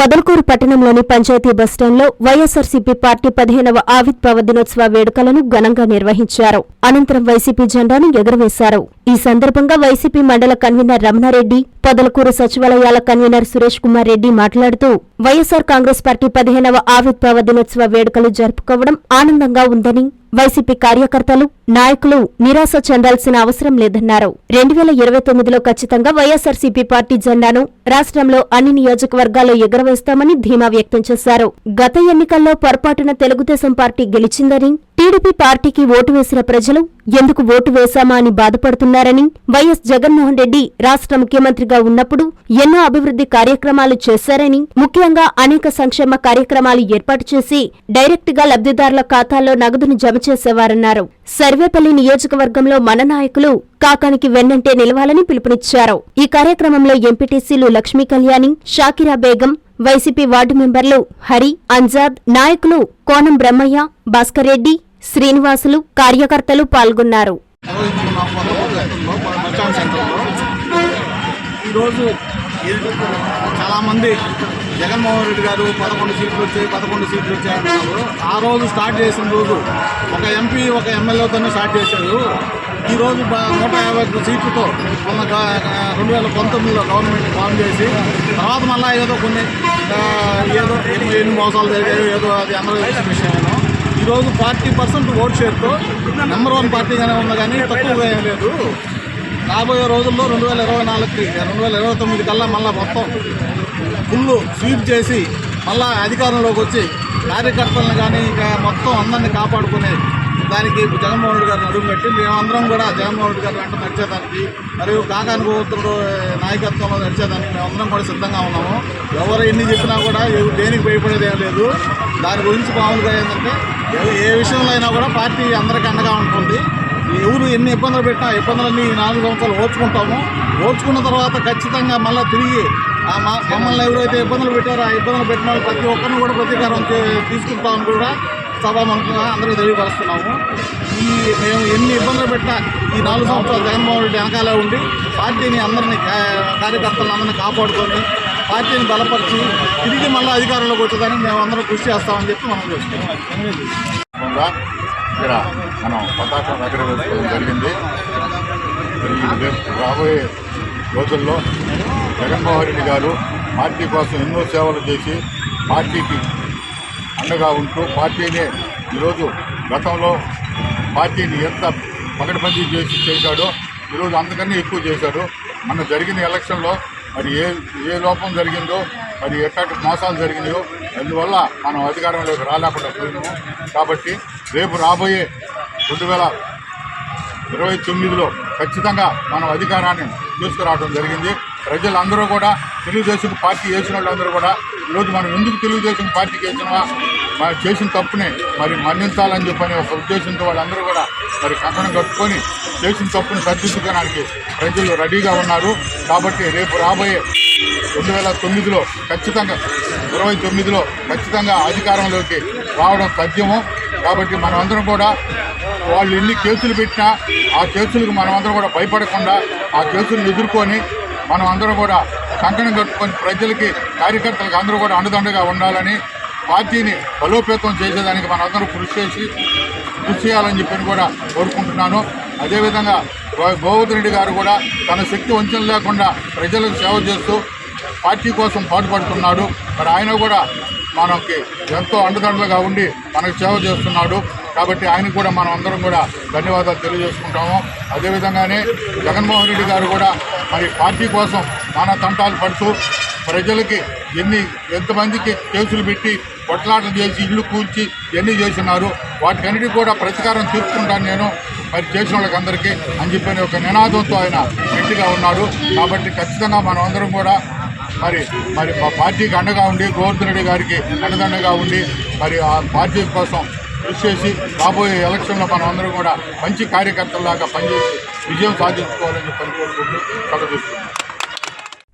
పొదలకూరు పట్టణంలోని పంచాయతీ బస్టాండ్లో వైఎస్సార్సీపీ పార్టీ పదిహేనవ ఆవిర్భావ దినోత్సవ వేడుకలను ఘనంగా నిర్వహించారు. అనంతరం వైసీపీ జెండాను ఎగురవేశారు. ఈ సందర్భంగా వైసీపీ మండల కన్వీనర్ రమణారెడ్డి పొదలకూరు సచివాలయాల కన్వీనర్ సురేష్ కుమార్ రెడ్డి మాట్లాడుతూ వైఎస్సార్ కాంగ్రెస్ పార్టీ పదిహేనవ ఆవిర్భావ దినోత్సవ వేడుకలు జరుపుకోవడం ఆనందంగా ఉందని వైసీపీ కార్యకర్తలు నాయకులు నిరాశ చెందాల్సిన అవసరం లేదన్నారు. రెండు వేల ఇరవై తొమ్మిదిలో ఖచ్చితంగా వైఎస్సార్సీపీ పార్టీ జెండాను రాష్ట్రంలో అన్ని నియోజకవర్గాల్లో ఎగురవేస్తామని ధీమా వ్యక్తం చేశారు. గత ఎన్నికల్లో పొరపాటున తెలుగుదేశం పార్టీ గెలిచిందని టీడీపీ పార్టీకి ఓటు వేసిన ప్రజలు ఎందుకు ఓటు వేశామా అని బాధపడుతున్నారని వైఎస్ జగన్మోహన్ రెడ్డి రాష్ట్ర ముఖ్యమంత్రిగా ఉన్నప్పుడు ఎన్నో అభివృద్ధి కార్యక్రమాలు చేశారని ముఖ్యంగా అనేక సంక్షేమ కార్యక్రమాలు ఏర్పాటు చేసి డైరెక్ట్గా లబ్ధిదారుల ఖాతాల్లో నగదును జమ చేసేవారన్నారు. సర్వేపల్లి నియోజకవర్గంలో మన నాయకులు కాకానికి వెన్నంటే నిలవాలని పిలుపునిచ్చారు. ఈ కార్యక్రమంలో ఎంపీటీసీలు లక్ష్మీ కళ్యాణి షాకిరా బేగం వైసీపీ వార్డు మెంబర్లు హరి అంజాద్ నాయకులు కోనం బ్రహ్మయ్య భాస్కర్ రెడ్డి శ్రీనివాసులు కార్యకర్తలు పాల్గొన్నారు. ఈరోజు చాలామంది జగన్మోహన్ రెడ్డి గారు పదకొండు సీట్లు వచ్చాయి పదకొండు సీట్లు వచ్చాయి ఆ రోజు స్టార్ట్ చేసిన రోజు ఒక ఎంపీ ఒక ఎమ్మెల్యేతోనే స్టార్ట్ చేశారు. ఈరోజు నూట యాభై ఒక్క సీట్లతో మొన్న రెండు వేల పంతొమ్మిదిలో గవర్నమెంట్ ఫామ్ చేసి తర్వాత మళ్ళీ ఏదో కొన్ని ఏదో ఎన్ని మోసాలు జరిగాయో ఏదో అది అందరూ తెలిసిన ఈరోజు ఫార్టీ పర్సెంట్ ఓట్ షేర్తో నెంబర్ వన్ పార్టీగానే ఉంది కానీ తక్కువగా ఏం లేదు. రాబోయే రోజుల్లో రెండు వేల ఇరవై నాలుగుకి రెండు వేల ఇరవై తొమ్మిది కల్లా మళ్ళీ మొత్తం ఫుల్ స్వీప్ చేసి మళ్ళా అధికారంలోకి వచ్చి కార్యకర్తలను కానీ ఇంకా మొత్తం అందరినీ కాపాడుకునే దానికి జగన్మోహన్ రెడ్డి గారిని అడుగుపెట్టి మేమందరం కూడా జగన్మోహన్ రెడ్డి గారి వెంట నడిచేదానికి మరియు కాకాని గోత్రుడు నాయకత్వంలో నడిచేదానికి మేమందరం కూడా సిద్ధంగా ఉన్నాము. ఎవరు ఎన్ని చెప్పినా కూడా దేనికి భయపడేది ఏం లేదు. దాని గురించి మామూలుగా ఏంటంటే ఏ- విషయంలో అయినా కూడా పార్టీ అందరికీ అండగా ఉంటుంది. ఎవరు ఎన్ని ఇబ్బందులు పెట్టినా ఇబ్బందులన్నీ ఈ నాలుగు సంవత్సరాలు ఓర్చుకుంటాము. ఓర్చుకున్న తర్వాత ఖచ్చితంగా మళ్ళీ తిరిగి మా- మమ్మల్ని ఎవరైతే ఇబ్బందులు పెట్టారో ఆ ఇబ్బందులు పెట్టిన ప్రతి ఒక్కరిని కూడా ప్రతీకారం తీసుకుంటామని కూడా సభాముఖంగా అందరికీ తెలియపరుస్తున్నాము. ఈ మేము ఎన్ని ఇబ్బందులు పెట్టినా ఈ నాలుగు సంవత్సరాలు జగన్మోహన్ రెడ్డి వెనకాలే ఉండి పార్టీని అందరినీ కార్యకర్తలను అందరినీ కాపాడుకొని పార్టీని బలపరిచి తిరిగి మళ్ళీ అధికారంలోకి వచ్చేదని మేము అందరం కృషి చేస్తామని చెప్పి మనం చేస్తున్నాం ఇక్కడ మనం పతాకం ఎగరవేసుకోవడం జరిగింది. రాబోయే రోజుల్లో జగన్మోహన్ రెడ్డి గారు పార్టీ కోసం ఎన్నో సేవలు చేసి పార్టీకి అండగా ఉంటూ పార్టీనే ఈరోజు గతంలో పార్టీని ఎంత పకడ్బందీ చేసి చేశాడో ఈరోజు అందుకని ఎక్కువ చేశాడు. మన జరిగిన ఎలక్షన్లో మరి ఏ ఏ లోపం జరిగిందో మరి ఎట్లాంటి మోసాలు జరిగినాయో అందువల్ల మనం అధికారంలోకి రాలేకుండా పోయినాము. కాబట్టి రేపు రాబోయే రెండు వేల ఇరవై తొమ్మిదిలో ఖచ్చితంగా మనం అధికారాన్ని తీసుకురావడం జరిగింది. ప్రజలందరూ కూడా తెలుగుదేశం పార్టీ వేసిన వాళ్ళందరూ కూడా ఈరోజు మనం ఎందుకు తెలుగుదేశం పార్టీకి వేసినవా మరి చేసిన తప్పుని మరి మన్నించాలని చెప్పని ఒక ఉద్దేశంతో వాళ్ళందరూ కూడా మరి కంకణం కట్టుకొని చేసిన తప్పుని సరిదిద్దుకోవడానికి ప్రజలు రెడీగా ఉన్నారు. కాబట్టి రేపు రాబోయే రెండు వేల తొమ్మిదిలో ఖచ్చితంగా ఇరవై తొమ్మిదిలో ఖచ్చితంగా అధికారంలోకి రావడం సాధ్యము. కాబట్టి మనమందరం కూడా వాళ్ళు ఎన్ని కేసులు పెట్టినా ఆ కేసులకు మనమందరం కూడా భయపడకుండా ఆ కేసులను ఎదుర్కొని మనం అందరం కూడా కంకణం కట్టుకొని ప్రజలకి కార్యకర్తలకు అందరూ కూడా అండదండగా ఉండాలని పార్టీని బలోపేతం చేసేదానికి మనందరూ కృషి చేసి కృషి చేయాలని చెప్పని కూడా కోరుకుంటున్నాను. అదేవిధంగా గో- గోవర్ధన్ రెడ్డి గారు కూడా తన శక్తి వంచన లేకుండా ప్రజలకు సేవ చేస్తూ పార్టీ కోసం పాటుపడుతున్నాడు. మరి ఆయన కూడా మనకి ఎంతో అండదండలుగా ఉండి మనకు సేవ చేస్తున్నాడు. కాబట్టి ఆయనకు కూడా మనం అందరం కూడా ధన్యవాదాలు తెలియజేసుకుంటాము. అదేవిధంగానే జగన్మోహన్ రెడ్డి గారు కూడా మరి పార్టీ కోసం మన తంటాలు పడుతూ ప్రజలకి ఎన్ని ఎంతమందికి కేసులు పెట్టి కొట్లాటలు చేసి ఇల్లు కూల్చి ఎన్ని చేసినారు వాటికన్నిటికీ కూడా ప్రతీకారం తీర్చుకుంటాను నేను. మరి చేసిన వాళ్ళకి అందరికీ అని చెప్పని ఒక నినాదంతో ఆయన గట్టిగా ఉన్నాడు కాబట్టి ఖచ్చితంగా మనం అందరం కూడా మరి మరి మా పార్టీకి అండగా ఉండి గోవర్ధన్ రెడ్డి గారికి అండదండగా ఉండి మరి ఆ పార్టీ కోసం కృషి చేసి రాబోయే ఎలక్షన్లో మనం అందరం కూడా మంచి కార్యకర్తల్లాగా పనిచేసి విజయం సాధించుకోవాలని చెప్పని కోరుకుంటూ సెలవు